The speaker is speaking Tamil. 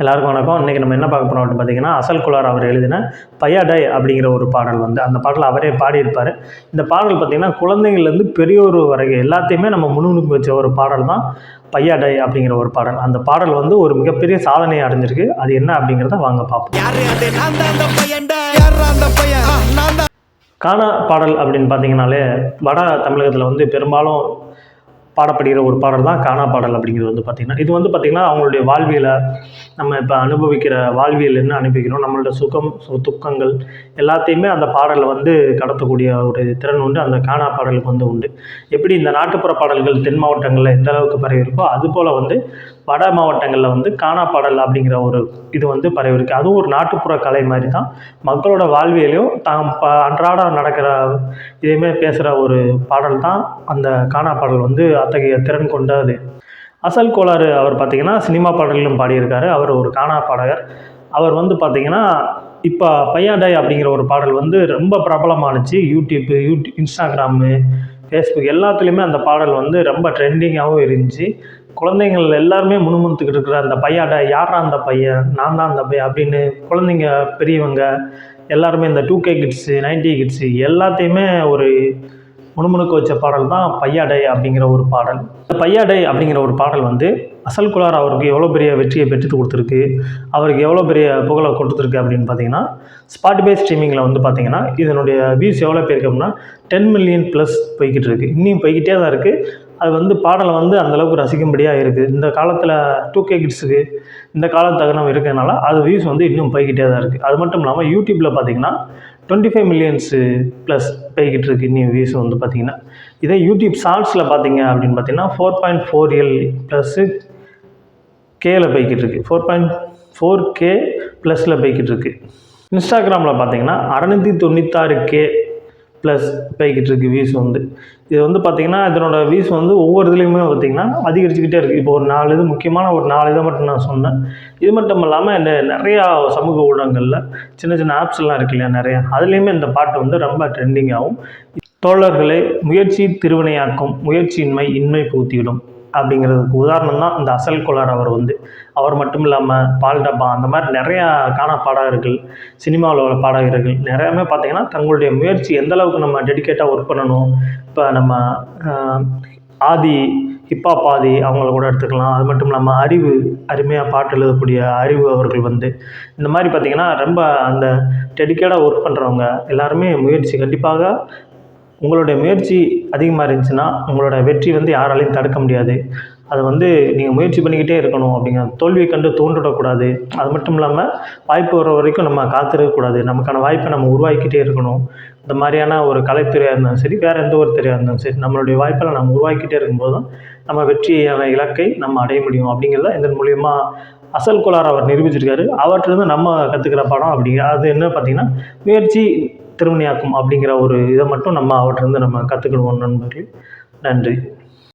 எல்லாருக்கும் வணக்கம். இன்றைக்கி நம்ம என்ன பார்க்க போகிறோம் அப்படின்னு பார்த்தீங்கன்னா அசல் குலார் அவர் எழுதின பையாடை அப்படிங்கிற ஒரு பாடல் வந்து அந்த பாடல் அவரே பாடியிருப்பார். இந்த பாடல் பார்த்திங்கன்னா குழந்தைங்கள்லேருந்து பெரியோர் வரைக்கும் எல்லாத்தையுமே நம்ம முன்னுக்கு வச்ச ஒரு பாடல் தான் பையாடை அப்படிங்கிற ஒரு பாடல். அந்த பாடல் வந்து ஒரு மிகப்பெரிய சாதனையை அடைஞ்சிருக்கு. அது என்ன அப்படிங்கிறத வாங்க பார்ப்போம். கானா பாடல் அப்படின்னு பார்த்தீங்கனாலே வட தமிழகத்தில் வந்து பெரும்பாலும் பாடப்படுகிற ஒரு பாடல் தான் கானா பாடல் அப்படிங்கிறது வந்து பார்த்திங்கன்னா இது வந்து பார்த்திங்கன்னா அவங்களுடைய வாழ்வியலை நம்ம இப்போ அனுபவிக்கிற வாழ்வியல் என்ன அனுபவிக்கிறோம் நம்மளோட சுகம் சு துக்கங்கள் எல்லாத்தையுமே அந்த பாடலில் வந்து கடத்தக்கூடிய ஒரு திறன் உண்டு அந்த கானா பாடலுக்கு வந்து உண்டு. எப்படி இந்த நாட்டுப்புற பாடல்கள் தென் மாவட்டங்களில் எந்த அளவுக்கு பரவி இருக்கோ அதுபோல் வந்து வட மாவட்டங்களில் வந்து காணாப்பாடல் பாடல் அப்படிங்கிற ஒரு இது வந்து பரவி இருக்குது அதுவும் ஒரு நாட்டுப்புற கலை மாதிரி தான் மக்களோட வாழ்வியலையும் தாம் ப அன்றாடம் நடக்கிற இதையுமே பேசுகிற ஒரு பாடல் தான் அந்த காணாப்பாடல் பாடல் வந்து அத்தகைய திறன் கொண்டது. அசல் கோளாறு அவர் பார்த்திங்கன்னா சினிமா பாடல்களும் பாடியிருக்காரு. அவர் ஒரு காணா பாடகர். அவர் வந்து பார்த்திங்கன்னா இப்போ பையாடை அப்படிங்கிற ஒரு பாடல் வந்து ரொம்ப பிரபலமானுச்சு. யூடியூப்பு யூடியூப் இன்ஸ்டாகிராமு ஃபேஸ்புக் எல்லாத்துலேயுமே அந்த பாடல் வந்து ரொம்ப ட்ரெண்டிங்காகவும் இருந்துச்சு. குழந்தைங்கள் எல்லாருமே முணுமுணுத்துக்கிட்டு இருக்கிற அந்த பையாட யாரா அந்த பையன்? நான் தான் அந்த பையன் அப்படின்னு குழந்தைங்க பெரியவங்க எல்லாருமே இந்த two K kids ninety kids எல்லாத்தையுமே ஒரு முணுமுணுக்க வச்ச பாடல் தான் பையாடை அப்படிங்கிற ஒரு பாடல். இந்த பையாடை அப்படிங்கிற ஒரு பாடல் வந்து அசல் குலார் அவருக்கு எவ்வளோ பெரிய வெற்றியை பெற்று கொடுத்துருக்கு அவருக்கு எவ்வளோ பெரிய புகழை கொடுத்துருக்கு அப்படின்னு பார்த்தீங்கன்னா ஸ்பாட்டிஃபை ஸ்ட்ரீமிங்கில் வந்து பார்த்தீங்கன்னா இதனுடைய வியூஸ் எவ்வளோ போயிருக்கு அப்படின்னா டென் மில்லியன் ப்ளஸ் போய்கிட்டு இருக்குது இன்னும் போய்கிட்டே தான் இருக்குது அது வந்து பாடலை வந்து அந்தளவுக்கு ரசிக்கும்படியாக இருக்குது இந்த காலத்தில் டூ கே கிட்ஸுக்கு இந்த காலத்து தகனம் இருக்கிறதுனால அது வியூஸ் வந்து இன்னும் போய்கிட்டே தான் இருக்குது அது மட்டும் இல்லாமல் யூடியூப்பில் பார்த்தீங்கன்னா டுவெண்ட்டி ஃபைவ் மில்லியன்ஸு ப்ளஸ் போய்கிட்டு இருக்கு இன்னும் வியூஸ் வந்து பார்த்தீங்கன்னா. இதே யூடியூப் ஷார்ட்ஸில் பார்த்தீங்க அப்படின்னு பார்த்தீங்கன்னா four point four L plus கேயில் போய்கிட்டு இருக்கு ஃபோர் பாயிண்ட் ஃபோர் கே ப்ளஸில் போய்கிட்டு இருக்கு இன்ஸ்டாகிராமில் பார்த்தீங்கன்னா அறநூற்றி தொண்ணூத்தாறு கே ப்ளஸ் போய்கிட்டு இருக்கு வியூஸ் வந்து. இது வந்து பார்த்திங்கன்னா இதனோட வியூஸ் வந்து ஒவ்வொரு இதுலேயுமே பார்த்திங்கன்னா அதிகரிச்சுக்கிட்டே இருக்குது இப்போ ஒரு நாலு இது முக்கியமான ஒரு நாலு இதை மட்டும் நான் சொன்னேன். இது மட்டும் இல்லாமல் இந்த நிறையா சமூக ஊடகங்களில் சின்ன சின்ன ஆப்ஸ் எல்லாம் இருக்கு இல்லையா நிறையா? அதுலேயுமே இந்த பாட்டு வந்து ரொம்ப ட்ரெண்டிங் ஆகும். தோழர்களே முயற்சி திருவினையாக்கும் முயற்சியின்மை இன்மை பூத்திவிடும். அப்படிங்கிறதுக்கு உதாரணம் தான் இந்த அசல் கோளார் அவர் வந்து. அவர் மட்டும் இல்லாமல் பால் டப்பா அந்த மாதிரி நிறையா காண பாடகர்கள் சினிமாவில் உள்ள பாடகர்கள் நிறையாமே பார்த்தீங்கன்னா தங்களுடைய முயற்சி எந்த அளவுக்கு நம்ம டெடிக்கேட்டாக ஒர்க் பண்ணணும். இப்போ நம்ம ஆதி ஹிப்ஹாப் ஆதி அவங்கள கூட எடுத்துக்கலாம். அது மட்டும் இல்லாமல் அறிவு அருமையாக பாட்டு எழுதக்கூடிய அறிவு அவர்கள் வந்து. இந்த மாதிரி பார்த்திங்கன்னா ரொம்ப அந்த டெடிக்கேட்டாக ஒர்க் பண்ணுறவங்க எல்லாருமே முயற்சி கண்டிப்பாக உங்களுடைய முயற்சி அதிகமாக இருந்துச்சுன்னா உங்களோட வெற்றி வந்து யாராலையும் தடுக்க முடியாது. அது வந்து நீங்கள் முயற்சி பண்ணிக்கிட்டே இருக்கணும் அப்படிங்கிற தோல்வியை கண்டு தோன்றிடக்கூடாது. அது மட்டும் இல்லாமல் வாய்ப்பு வர வரைக்கும் நம்ம காத்திருக்கக்கூடாது. நமக்கான வாய்ப்பை நம்ம உருவாக்கிட்டே இருக்கணும். இந்த மாதிரியான ஒரு கலைத்துறையாக இருந்தாலும் சரி வேறு எந்த ஒரு துறையாக இருந்தாலும் சரி நம்மளுடைய வாய்ப்பை நம்ம உருவாக்கிட்டே இருக்கும்போது தான் நம்ம வெற்றியான இலக்கை நம்ம அடைய முடியும் அப்படிங்கிறத இதன் மூலியமாக அசல் கோளார் அவர் நிரூபிச்சிருக்காரு. அவற்றிலிருந்து நம்ம கற்றுக்கிற படம் அப்படிங்கிற அது என்ன பார்த்தீங்கன்னா முயற்சி திருமணியாக்கும் அப்படிங்கிற ஒரு இதை மட்டும் நம்ம அவற்றிருந்து நம்ம கற்றுக்கிடுவோம் நண்பர்களே. நன்றி.